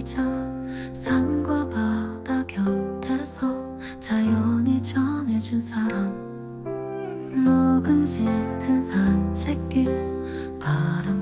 잊어 산과 바다 곁에서 자연이 전해준 사람 녹은 짙은 산책길 바람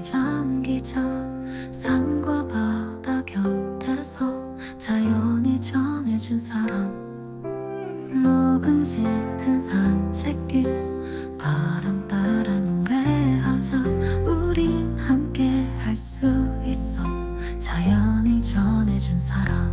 잠기자 산과 바다 곁에서 자연이 전해준 사랑. 녹은 짙은 산책길 바람 따라 노래하자. 우린 함께 할 수 있어. 자연이 전해준 사랑.